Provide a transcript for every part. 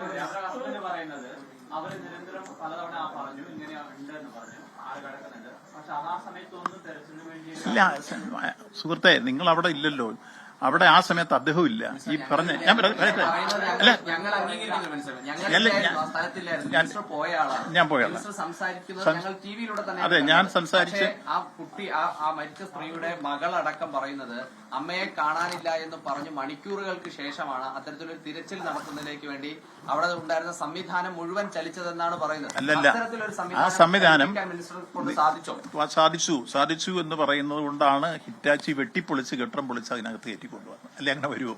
അവരുടെ പറയുന്നത്. അവർ നിരന്തരം പലതവണ പറഞ്ഞു ഇങ്ങനെ ഉണ്ട് എന്ന് പറഞ്ഞു. ആൾ കിടക്കുന്നുണ്ട്? പക്ഷെ അതാ സമയത്തൊന്നും തെരച്ചിലിന് വേണ്ടി ഇല്ല സുഹൃത്തെ നിങ്ങൾ അവിടെ ഇല്ലല്ലോ. അവിടെ ആ സമയത്ത് അദ്ദേഹം ഇല്ല. ഈ പറഞ്ഞ ഞാൻ പറ- പറയട്ടെ. അല്ല. ഞാൻ- പോയ അതെ, ഞാൻ സംസാരിച്ച്- ആ കുട്ടി ആ മരിച്ച സ്ത്രീയുടെ മകളടക്കം പറയുന്നത് അമ്മയെ കാണാനില്ല എന്ന് പറഞ്ഞ് മണിക്കൂറുകൾക്ക് ശേഷമാണ് അത്തരത്തിലൊരു തിരച്ചിൽ നടത്തുന്നതിലേക്ക് വേണ്ടി അവിടെ ഉണ്ടായിരുന്ന സംവിധാനം മുഴുവൻ ചലിച്ചതെന്നാണ് പറയുന്നത്. അല്ലല്ല. അത്തരത്തിലൊരു ആ സംവിധാനം സാധിച്ചു? സാധിച്ചോ. സാധിച്ചു എന്ന് പറയുന്നത് കൊണ്ടാണ് ഹിറ്റാച്ചി വെട്ടിപ്പൊളിച്ച് ഘട്ടം പൊളിച്ച് അതിനകത്ത് കയറ്റിക്കൊണ്ടുവന്നത് അല്ലെ അങ്ങനെ വരുമോ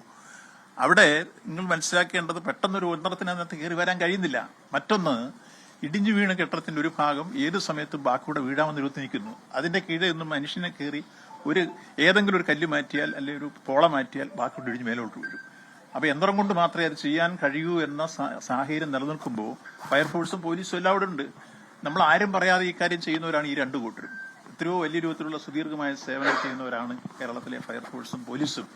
അവിടെ നിങ്ങൾ മനസ്സിലാക്കേണ്ടത് പെട്ടെന്നൊരു ഒന്നരത്തിനകത്ത് കയറി വരാൻ കഴിയുന്നില്ല. മറ്റൊന്ന് ഇടിഞ്ഞു വീണ കെട്ടിടത്തിന്റെ ഒരു ഭാഗം ഏത് സമയത്തും ബാക്കിയുടെ വീഴാമെന്ന് നിൽക്കുന്നു. അതിന്റെ കീഴിൽ നിന്ന് മനുഷ്യനെ കയറി ഒരു ഏതെങ്കിലും ഒരു കല്ല് മാറ്റിയാൽ അല്ലെങ്കിൽ ഒരു പോള മാറ്റിയാൽ ബാക്കിയുടെ ഇടിഞ്ഞ് മേലോട്ട് വീഴും. അപ്പൊ യന്ത്രം കൊണ്ട് മാത്രമേ അത് ചെയ്യാൻ കഴിയൂ എന്ന സാഹചര്യം നിലനിൽക്കുമ്പോൾ ഫയർഫോഴ്സും പോലീസും എല്ലാം അവിടെ ഉണ്ട്. നമ്മൾ ആരും പറയാതെ ഈ കാര്യം ചെയ്യുന്നവരാണ് ഈ രണ്ടു കൂട്ടരും. എത്രയോ വലിയ രൂപത്തിലുള്ള സുദീർഘമായ സേവനം ചെയ്യുന്നവരാണ് കേരളത്തിലെ ഫയർഫോഴ്സും പോലീസും.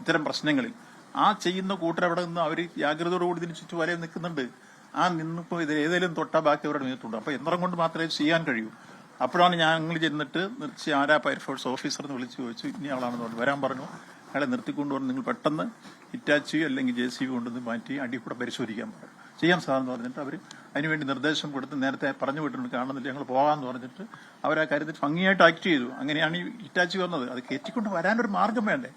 ഇത്തരം പ്രശ്നങ്ങളിൽ ആ ചെയ്യുന്ന കൂട്ടർ അവിടെ നിന്ന് അവർ ജാഗ്രതയോടുകൂടി ഇതിന് ചുറ്റും വലയം നിൽക്കുന്നുണ്ട് ആ നിന്നിപ്പോൾ ഇത് ഏതെങ്കിലും തൊട്ടാ ബാക്കി അവരുടെ നിന്നിട്ടുണ്ട് അപ്പൊ യന്ത്രം കൊണ്ട് മാത്രമേ ചെയ്യാൻ കഴിയൂ. അപ്പോഴാണ് ഞാൻ ഞങ്ങൾ ചെന്നിട്ട് നിർത്തി ആരാ ഫയർഫോഴ്സ് ഓഫീസർ എന്ന് വിളിച്ചു ചോദിച്ചു. ഇനി ആളാണെന്ന് പറഞ്ഞു. വരാൻ പറഞ്ഞു. അയാളെ നിർത്തിക്കൊണ്ടുവന്ന് നിങ്ങൾ പെട്ടെന്ന് ഹിറ്റാച്ചി അല്ലെങ്കിൽ ജെ സി ബി കൊണ്ടുവന്ന് മാറ്റി അടി കൂടെ പരിശോധിക്കാൻ പറഞ്ഞു. ചെയ്യാം സാധനം പറഞ്ഞിട്ട് അവർ അതിനുവേണ്ടി നിർദ്ദേശം കൊടുത്ത് നേരത്തെ പറഞ്ഞു വിട്ടിട്ടുണ്ട് കാണുന്നില്ല ഞങ്ങൾ പോകാമെന്ന് പറഞ്ഞിട്ട് അവരെ ആ കാര്യത്തിൽ ഭംഗിയായിട്ട് ആക്ട് ചെയ്തു. അങ്ങനെയാണ് ഈ ഇറ്റാച്ച് വന്നത്. അത് കയറ്റിക്കൊണ്ട് വരാനൊരു മാർഗം വേണ്ടേ?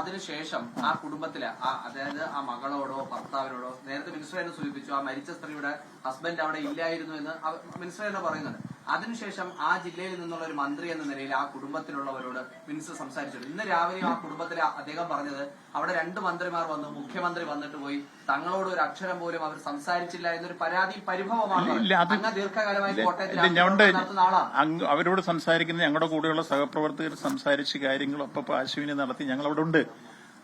അതിനുശേഷം ആ കുടുംബത്തിലെ അതായത് ആ മകളോടോ ഭർത്താവിനോടോ നേരത്തെ മിനിസ്റ്റർ തന്നെ സൂചിപ്പിച്ചു ആ മരിച്ച സ്ത്രീയുടെ ഹസ്ബൻഡ് അവിടെ ഇല്ലായിരുന്നു എന്ന് മിനിസ്റ്റർ തന്നെ പറയുന്നുണ്ട്. അതിനുശേഷം ആ ജില്ലയിൽ നിന്നുള്ള ഒരു മന്ത്രി എന്ന നിലയിൽ ആ കുടുംബത്തിലുള്ളവരോട് മിനിസ്റ്റർ സംസാരിച്ചു ഇന്ന് രാവിലെ ആ കുടുംബത്തിലെ അദ്ദേഹം പറഞ്ഞത് അവിടെ രണ്ട് മന്ത്രിമാർ വന്നു മുഖ്യമന്ത്രി വന്നിട്ട് പോയി. തങ്ങളോട് ഒരു അക്ഷരം പോലും അവർ സംസാരിച്ചില്ല എന്നൊരു പരാതി പരിഭവമാണ് അങ്ങ് ദീർഘകാലമായി കോട്ടയത്തിൽ അവരോട് സംസാരിക്കുന്ന ഞങ്ങളുടെ കൂടെയുള്ള സഹപ്രവർത്തകർ സംസാരിച്ച് കാര്യങ്ങൾ ഒപ്പം ആശുവിനെ നടത്തി. ഞങ്ങൾ അവിടെ ഉണ്ട്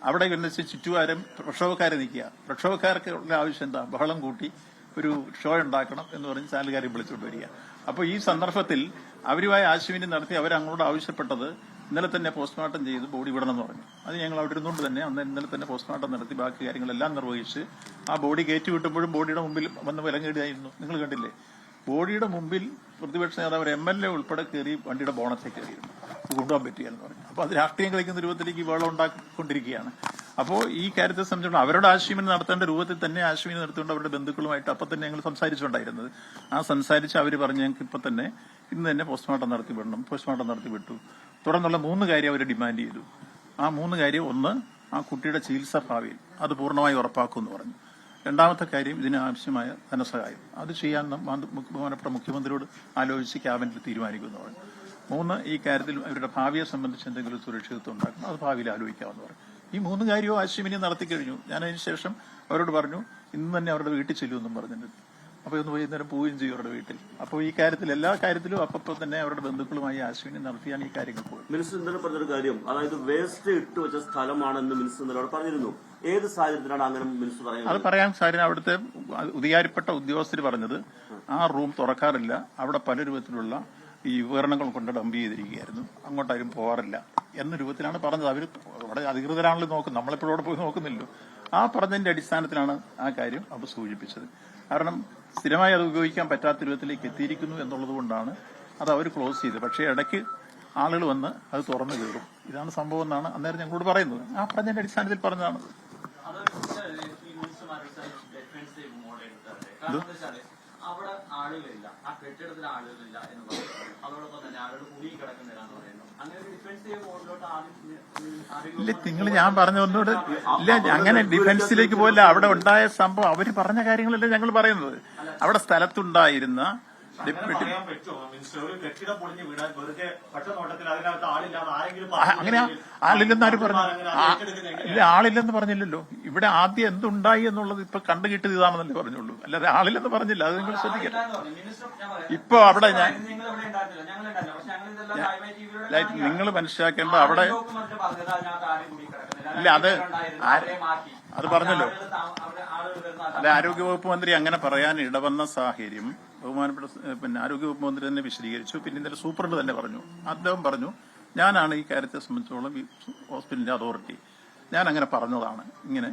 അവിടെ വെച്ച് ചുറ്റുവാരം പ്രക്ഷോഭക്കാരെ നിൽക്കുക. പ്രക്ഷോഭക്കാർക്ക് ഉള്ള ആവശ്യം എന്താ? ബഹളം കൂട്ടി ഒരു ഷോ ഉണ്ടാക്കണം എന്ന് പറഞ്ഞ് ചാനലുകാരെ വിളിച്ചുകൊണ്ട് വരിക. അപ്പോൾ ഈ സന്ദർഭത്തിൽ അവരുമായി ആശുവിനെ നടത്തി അവരങ്ങളോട് ആവശ്യപ്പെട്ടത് ഇന്നലെ തന്നെ പോസ്റ്റ്മോർട്ടം ചെയ്ത് ബോഡി വിടണം എന്ന് പറഞ്ഞു. അത് ഞങ്ങൾ അവിടെ ഇരുന്നുകൊണ്ട് തന്നെ അന്ന് ഇന്നലെ തന്നെ പോസ്റ്റ്മോർട്ടം നടത്തി ബാക്കി കാര്യങ്ങളെല്ലാം നിർവഹിച്ച് ആ ബോഡി കയറ്റി വിട്ടുമ്പോഴും ബോഡിയുടെ മുമ്പിൽ വന്ന് വിലങ്ങേടിയായിരുന്നു. നിങ്ങൾ കണ്ടില്ലേ? ബോഡിയുടെ മുമ്പിൽ പ്രതിപക്ഷ നേതാവ് എം എൽ എ ഉൾപ്പെടെ കയറി വണ്ടിയുടെ ബോണത്തെ കയറിയിരുന്നു. കൊണ്ടുപോകാൻ പറ്റിയെന്ന് പറഞ്ഞു. അപ്പോൾ അത് രാഷ്ട്രീയം കളിക്കുന്ന രൂപത്തിലേക്ക് വെള്ളം ഉണ്ടാക്കിക്കൊണ്ടിരിക്കുകയാണ് അപ്പോൾ ഈ കാര്യത്തെ സംബന്ധിച്ചോളം അവരുടെ ആശയവിനിമയം നടത്തേണ്ട രൂപത്തിൽ തന്നെ ആശയവിനിമയം നടത്തുകൊണ്ട് അവരുടെ ബന്ധുക്കളുമായിട്ട് അപ്പം തന്നെ ഞങ്ങൾ സംസാരിച്ചുകൊണ്ടായിരുന്നത്. ആ സംസാരിച്ച് അവർ പറഞ്ഞ് ഞങ്ങൾക്ക് ഇപ്പം തന്നെ ഇന്ന് തന്നെ പോസ്റ്റ്മോർട്ടം നടത്തി വിടണം. പോസ്റ്റ്മോർട്ടം നടത്തി വിട്ടു. തുടർന്നുള്ള മൂന്ന് കാര്യം അവർ ഡിമാൻഡ് ചെയ്തു. ആ മൂന്ന് കാര്യം ഒന്ന് ആ കുട്ടിയുടെ ചികിത്സാ ഭാവിയിൽ അത് പൂർണമായി ഉറപ്പാക്കുമെന്ന് പറഞ്ഞു. രണ്ടാമത്തെ കാര്യം ഇതിന് ആവശ്യമായ ധനസഹായം. അത് ചെയ്യാൻ ബഹുമാനപ്പെട്ട മുഖ്യമന്ത്രിയോട് ആലോചിച്ച് ക്യാബിനറ്റ് തീരുമാനിക്കുമെന്ന് പറഞ്ഞു. മൂന്ന് ഈ കാര്യത്തിൽ അവരുടെ ഭാവിയെ സംബന്ധിച്ച് എന്തെങ്കിലും സുരക്ഷിതത്വം ഉണ്ടാക്കണം. അത് ഭാവിയിൽ ആലോചിക്കാമെന്ന് പറഞ്ഞു. ഈ മൂന്ന് കാര്യവും ആശയവിനിമയം നടത്തി കഴിഞ്ഞു. ഞാൻ അതിന് ശേഷം അവരോട് പറഞ്ഞു ഇന്ന് തന്നെ അവരുടെ വീട്ടിൽ ചെല്ലുമെന്നും പറഞ്ഞിട്ടുണ്ട് അപ്പോൾ ഒന്ന് വൈകുന്നേരം പോവുകയും ചെയ്യും അവരുടെ വീട്ടിൽ. അപ്പോൾ ഈ കാര്യത്തിൽ എല്ലാ കാര്യത്തിലും അപ്പം തന്നെ അവരുടെ ബന്ധുക്കളുമായി ആശയവിനിമയം നടത്തിയാണ് ഈ കാര്യങ്ങൾ പോയത് മിനിസ്റ്റർ ഇന്നലെ പറഞ്ഞൊരു കാര്യം. അതായത് വേസ്റ്റ് ഇട്ട് വെച്ച സ്ഥലമാണെന്ന് മിനിസ്റ്റർ ഇന്നലെ അവിടെ പറഞ്ഞിരുന്നു. ഏത് സാഹചര്യത്തിലാണ് അങ്ങനെ മിനിസ്റ്റർ അത് പറയുന്നത് പറയാൻ സാധ്യത അവിടുത്തെ ഉദിയാരിപ്പെട്ട ഉദ്യോഗസ്ഥർ പറഞ്ഞത് ആ റൂം തുറക്കാറില്ല. അവിടെ പല രൂപത്തിലുള്ള ഈ ഉപകരണങ്ങൾ കൊണ്ട് ഡംപ് ചെയ്തിരിക്കുകയായിരുന്നു. അങ്ങോട്ടാരും പോകാറില്ല എന്ന രൂപത്തിലാണ് പറഞ്ഞത്. അവർ അവിടെ അധികൃതരാണല്ലോ നോക്കുന്നത് നമ്മളെപ്പോഴും അവിടെ പോയി നോക്കുന്നില്ലോ ആ പറഞ്ഞതിന്റെ അടിസ്ഥാനത്തിലാണ് ആ കാര്യം അവർ സൂചിപ്പിച്ചത്. കാരണം സ്ഥിരമായി അത് ഉപയോഗിക്കാൻ പറ്റാത്ത രൂപത്തിലേക്ക് എത്തിയിരിക്കുന്നു എന്നുള്ളത് കൊണ്ടാണ് അത് അവർ ക്ലോസ് ചെയ്തത്. പക്ഷേ ഇടയ്ക്ക് ആളുകൾ വന്ന് അത് തുറന്നു കയറും. ഇതാണ് സംഭവം എന്നാണ് അന്നേരം ഞങ്ങളോട് പറയുന്നത്. ആ പറഞ്ഞതിന്റെ അടിസ്ഥാനത്തിൽ പറഞ്ഞതാണ്. അവിടെ ആളുകളില്ല ആ കെട്ടിടത്തിൽ ആളുകളില്ല എന്ന് പറയുന്നത് അതോടൊപ്പം തന്നെ ആളുകൾ കൂടി കിടക്കുന്നില്ല എന്ന് പറയുന്നു. ഇല്ല നിങ്ങൾ ഞാൻ പറഞ്ഞ ഒന്നുകൂടെ ഇല്ല അങ്ങനെ ഡിഫൻസിലേക്ക് പോയില്ല. അവിടെ ഉണ്ടായ സംഭവം അവർ പറഞ്ഞ കാര്യങ്ങളല്ല ഞങ്ങൾ പറയുന്നത്. അവിടെ സ്ഥലത്തുണ്ടായിരുന്ന അങ്ങനെ ആളില്ലെന്ന് ആര് പറഞ്ഞു? ഇല്ല ആളില്ലെന്ന് പറഞ്ഞില്ലല്ലോ. ഇവിടെ ആദ്യം എന്തുണ്ടായി എന്നുള്ളത് ഇപ്പൊ കണ്ടു കിട്ടിയത് ഇതാണെന്നല്ലേ പറഞ്ഞുള്ളൂ. അല്ലാതെ ആളില്ലെന്ന് പറഞ്ഞില്ല. അത് നിങ്ങൾ ശ്രദ്ധിക്കണം. പറയാം. ഇപ്പൊ അവിടെ ഞാൻ നിങ്ങൾ മനസ്സിലാക്കേണ്ട അവിടെ ഇല്ല, അത് അത് പറഞ്ഞല്ലോ. അല്ല ആരോഗ്യവകുപ്പ് മന്ത്രി അങ്ങനെ പറയാൻ ഇടവന്ന സാഹചര്യം ബഹുമാനപ്പെട്ട പിന്നെ ആരോഗ്യവകുപ്പ് മന്ത്രി തന്നെ വിശദീകരിച്ചു. പിന്നെ ഇന്നലെ സൂപ്രണ്ട് തന്നെ പറഞ്ഞു. അദ്ദേഹം പറഞ്ഞു ഞാനാണ് ഈ കാര്യത്തെ സംബന്ധിച്ചോളം ഈ ഹോസ്പിറ്റലിന്റെ അതോറിറ്റി. ഞാൻ അങ്ങനെ പറഞ്ഞതാണ്. ഇങ്ങനെ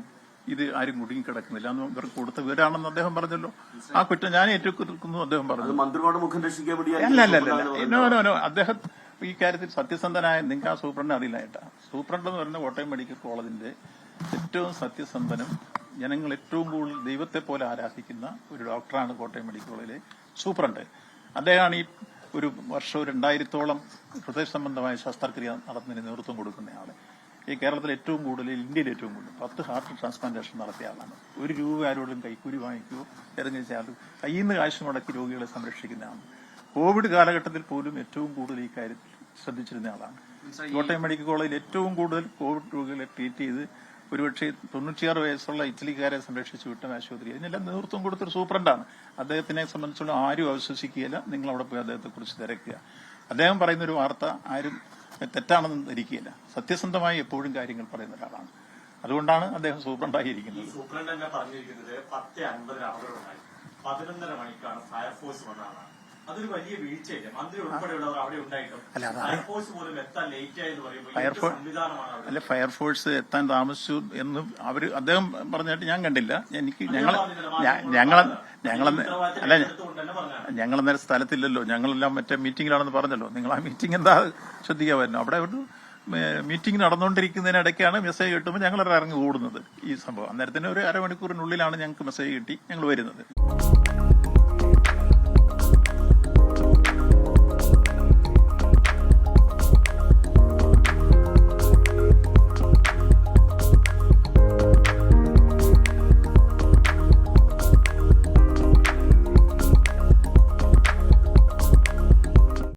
ഇത് ആരും കുടുങ്ങിക്കിടക്കുന്നില്ല. അന്ന് ഇവർക്ക് കൊടുത്ത വീടാണെന്ന് അദ്ദേഹം പറഞ്ഞല്ലോ. ആ കുറ്റം ഞാൻ ഏറ്റെടുക്കുന്നു അദ്ദേഹം പറഞ്ഞു. മുഖം രക്ഷിക്കാൻ അല്ല അല്ല അല്ല നോ നോ നോ. അദ്ദേഹം ഈ കാര്യത്തിൽ സത്യസന്ധനായ നിങ്ങൾക്ക് ആ സൂപ്രണ്ട് അറിയില്ല ഏട്ടാ. സൂപ്രണ്ട് എന്ന് പറയുന്ന കോട്ടയം മെഡിക്കൽ കോളേജിന്റെ ഏറ്റവും സത്യസന്ധനും ജനങ്ങൾ ഏറ്റവും കൂടുതൽ ദൈവത്തെ പോലെ ആരാധിക്കുന്ന ഒരു ഡോക്ടറാണ് കോട്ടയം മെഡിക്കൽ കോളേജിലെ സൂപ്രണ്ട്. അദ്ദേഹമാണ് ഈ ഒരു വർഷം രണ്ടായിരത്തോളം ഹൃദയ സംബന്ധമായ ശസ്ത്രക്രിയ നടത്തുന്നതിന് നേതൃത്വം കൊടുക്കുന്ന ആൾ. ഈ കേരളത്തിൽ ഏറ്റവും കൂടുതൽ ഇന്ത്യയിൽ ഏറ്റവും കൂടുതൽ പത്ത് ഹാർട്ട് ട്രാൻസ്പ്ലാന്റേഷൻ നടത്തിയ ആളാണ്. ഒരു രൂപ ആരോടും കൈക്കൂലി വാങ്ങിക്കുകയോ ഏതെങ്കിലും ആളും കയ്യിൽ നിന്ന് കാശ് മുടക്കി രോഗികളെ സംരക്ഷിക്കുന്ന ആളാണ്. കോവിഡ് കാലഘട്ടത്തിൽ പോലും ഏറ്റവും കൂടുതൽ ഈ കാര്യത്തിൽ ശ്രദ്ധിച്ചിരുന്ന ആളാണ്. കോട്ടയം മെഡിക്കൽ കോളേജിൽ ഏറ്റവും കൂടുതൽ കോവിഡ് രോഗികളെ ട്രീറ്റ് ചെയ്ത് ഒരുപക്ഷെ തൊണ്ണൂറ്റിയാറ് വയസ്സുള്ള ഇറ്റലിക്കാരെ സംരക്ഷിച്ചു വിട്ട ആശുപത്രി അതിനെല്ലാം നേതൃത്വം കൊടുത്തൊരു സൂപ്രണ്ടാണ്. അദ്ദേഹത്തിനെ സംബന്ധിച്ചുള്ള ആരും അവിശ്വസിക്കുകയില്ല. നിങ്ങൾ അവിടെ പോയി അദ്ദേഹത്തെ കുറിച്ച് തിരക്കുക. അദ്ദേഹം പറയുന്ന ഒരു വാർത്ത ആരും തെറ്റാണെന്ന് ധരിക്കുകയില്ല. സത്യസന്ധമായി എപ്പോഴും കാര്യങ്ങൾ പറയുന്ന ഒരാളാണ്. അതുകൊണ്ടാണ് അദ്ദേഹം സൂപ്രണ്ടായിരിക്കുന്നത്. സൂപ്രണ്ട് തന്നെ പറഞ്ഞിരിക്കുന്നത് പത്ത് അൻപതിന് അപകടമുണ്ടായി. പതിനൊന്നര മണിക്കാണ് ഫയർഫോഴ്സ് വന്നതാണ് അതൊരു വലിയ വീഴ്ചയല്ലേ? മന്ത്രി ഉൾപ്പെടെയുള്ളവർ അവിടെ ഉണ്ടായിട്ടും അല്ല, ഫയർഫോഴ്സ് പോലും എത്താൻ ലേറ്റ് ആയെന്ന് പറയുമ്പോൾ സംവിധാനമാണ് അല്ല ഫയർഫോഴ്സ് എത്താൻ താമസിച്ചു എന്ന് അവർ അദ്ദേഹം പറഞ്ഞിട്ട് ഞാൻ കണ്ടില്ല. എനിക്ക് ഞങ്ങൾ ഞങ്ങൾ ഞങ്ങൾ അല്ല ഞങ്ങൾ നേരെ സ്ഥലത്തില്ലല്ലോ. ഞങ്ങളെല്ലാം മറ്റേ മീറ്റിംഗിലാണെന്ന് പറഞ്ഞല്ലോ. നിങ്ങൾ ആ മീറ്റിംഗ് എന്താ ശ്രദ്ധിക്കാമായിരുന്നു. അവിടെ ഒരു മീറ്റിംഗ് നടന്നുകൊണ്ടിരിക്കുന്നതിനിടയ്ക്കാണ് മെസ്സേജ് കിട്ടുമ്പോൾ ഞങ്ങൾ ഇറങ്ങി കൂടുന്നത് ഈ സംഭവം. അന്നേരത്തിന് ഒരു അരമണിക്കൂറിനുള്ളിലാണ് ഞങ്ങൾക്ക് മെസ്സേജ് കിട്ടി ഞങ്ങൾ വരുന്നത്.